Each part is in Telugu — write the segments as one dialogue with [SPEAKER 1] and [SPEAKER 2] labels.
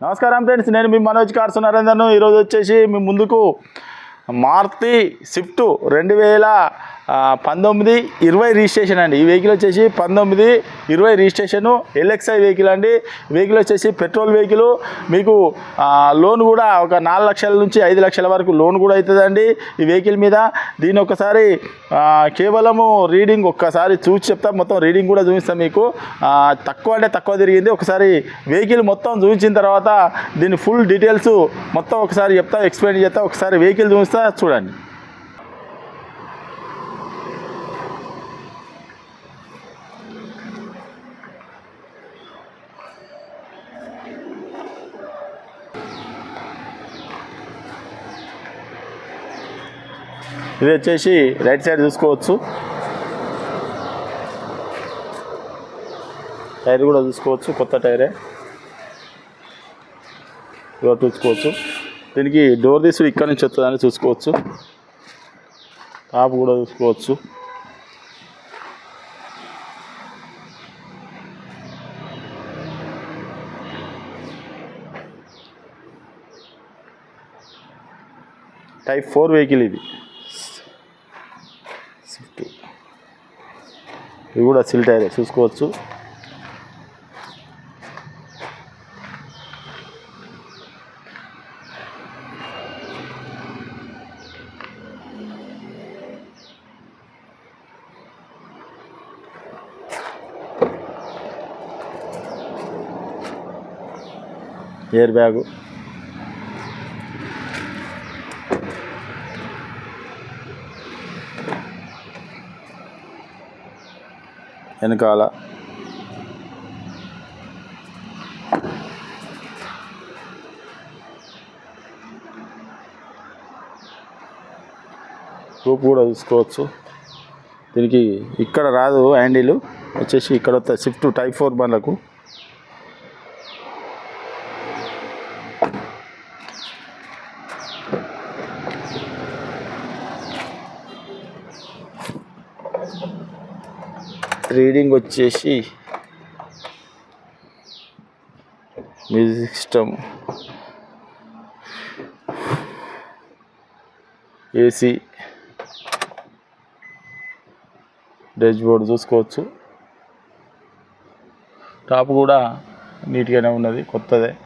[SPEAKER 1] నమస్కారం ఫ్రెండ్స్ నేను మీ మనోజ్ కార్సు నరేందర్ను ఈరోజు వచ్చేసి మీ ముందుకు మార్తి స్విఫ్ట్ రెండు వేల పంతొమ్మిది ఇరవై రిజిస్ట్రేషన్ అండి. ఈ వెహికల్ వచ్చేసి పంతొమ్మిది ఇరవై రిజిస్ట్రేషను ఎల్ఎక్స్ఐ వెహికల్ అండి. వెహికల్ వచ్చేసి పెట్రోల్ వెహికల్. మీకు లోన్ కూడా ఒక నాలుగు లక్షల నుంచి ఐదు లక్షల వరకు లోన్ కూడా అవుతుందండి ఈ వెహికల్ మీద. దీని ఒకసారి కేవలము రీడింగ్ ఒక్కసారి చూసి చెప్తా. మొత్తం రీడింగ్ కూడా చూపిస్తాం మీకు. తక్కువ అంటే తక్కువ తిరిగింది. ఒకసారి వెహికల్ మొత్తం చూపించిన తర్వాత దీని ఫుల్ డీటెయిల్స్ మొత్తం ఒకసారి చెప్తా ఎక్స్ప్లెయిన్ చేస్తా. ఒకసారి వెహికల్ చూపిస్తా చూడండి. ఇది వచ్చేసి రైట్ సైడ్ చూసుకోవచ్చు. టైర్ కూడా చూసుకోవచ్చు కొత్త టైరే. ఇవాళ చూసుకోవచ్చు. దీనికి డోర్ తీసుడు ఇక్కడ నుంచి వస్తుందని చూసుకోవచ్చు. టాప్ కూడా చూసుకోవచ్చు. టైప్ ఫోర్ వెహికల్ ఇది. స్విఫ్ట్ ఇవి కూడా సిల్ టైరే చూసుకోవచ్చు. Air bag. వెనకాల. రూప్ కూడా చూసుకోవచ్చు. దీనికి ఇక్కడ రాదు హ్యాండిల్. వచ్చేసి ఇక్కడ వస్తే స్విఫ్ట్ టైప్ ఫోర్ బండ్లకు. రీడింగ్ వచ్చేసి music system. AC. Dashboard చూసుకోవచ్చు. టాప్ కూడా నీట్గానే ఉన్నది కొత్తదే.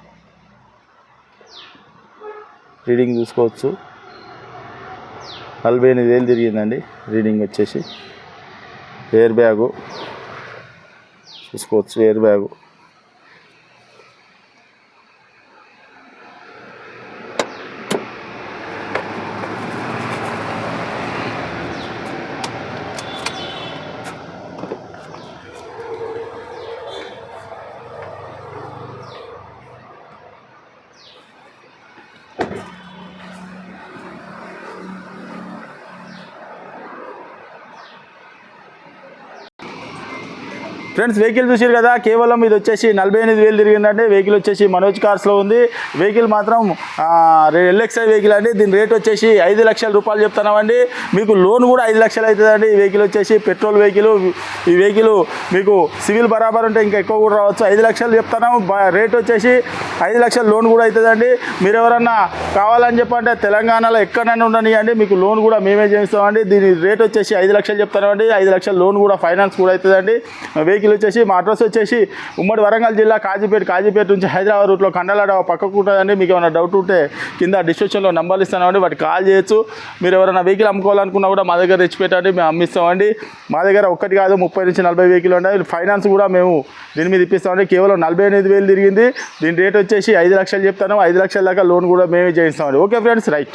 [SPEAKER 1] రీడింగ్ చూసుకోవచ్చు. నలభై ఎనిమిది వేలు తిరిగిందండి రీడింగ్ వచ్చేసి. ఎయిర్ బ్యాగు చూసుకోవచ్చు ఎయిర్ బ్యాగు. ఫ్రెండ్స్ వెహికల్ చూసారు కదా కేవలం ఇది వచ్చేసి నలభై ఎనిమిది వేలు తిరిగిందంటే వెహికల్ వచ్చేసి మనోజ్ కార్స్లో ఉంది. వెహికల్ మాత్రం ఎల్ఎక్స్ఐ వెహికల్ అండి. దీని రేట్ వచ్చేసి ఐదు లక్షల రూపాయలు చెప్తున్నామండి. మీకు లోన్ కూడా ఐదు లక్షలు అవుతుందండి. ఈ వెహికల్ వచ్చేసి పెట్రోల్ వెహికల్ ఈ వెహికల్ మీకు సివిల్ బరాబర్ ఉంటే ఇంకా ఎక్కువ కూడా రావచ్చు. ఐదు లక్షలు చెప్తున్నాము. బ- రేట్ వచ్చేసి ఐదు లక్షల లోన్ కూడా అవుతుందండి. మీరు ఎవరన్నా కావాలని చెప్పంటే తెలంగాణలో ఎక్కడైనా ఉండనియండి. మీకు లోన్ కూడా మేమే చేస్తామండి. దీని రేట్ వచ్చేసి ఐదు లక్షలు చెప్తామండి ఐదు లక్షల లోన్ కూడా ఫైనాన్స్ కూడా అవుతుందండి. వెహికల్ వచ్చేసి మా అడ్రస్ వచ్చేసి ఉమ్మడి వరంగల్ జిల్లా కాజీపేట కాజీపేట నుంచి హైదరాబాద్ రూట్లో కండలాడ పక్కకు ఉంటుందండి మీకు ఏమైనా డౌట్ ఉంటే కింద డిస్క్రిప్షన్లో నంబర్లు ఇస్తామండి వాటికి కాల్ చేయొచ్చు. మీరు ఎవరైనా వెహికల్ అమ్ముకోవాలనుకున్నా కూడా మా దగ్గర తెచ్చిపెట్టండి మేము అమ్మిస్తామండి. మా దగ్గర ఒక్కటి కాదు ముప్పై నుంచి నలభై వెహికల్ ఉన్నాయి. ఫైనాన్స్ కూడా మేము దీని మీద ఇప్పిస్తామండి. కేవలం నలభై ఎనిమిది వేలు తిరిగింది. దీని రేట్ వచ్చేసి ఐదు లక్షలు చెప్తాను. ఐదు లక్షల దాకా లోన్ కూడా మేమే చేయిస్తామండి. Okay friends right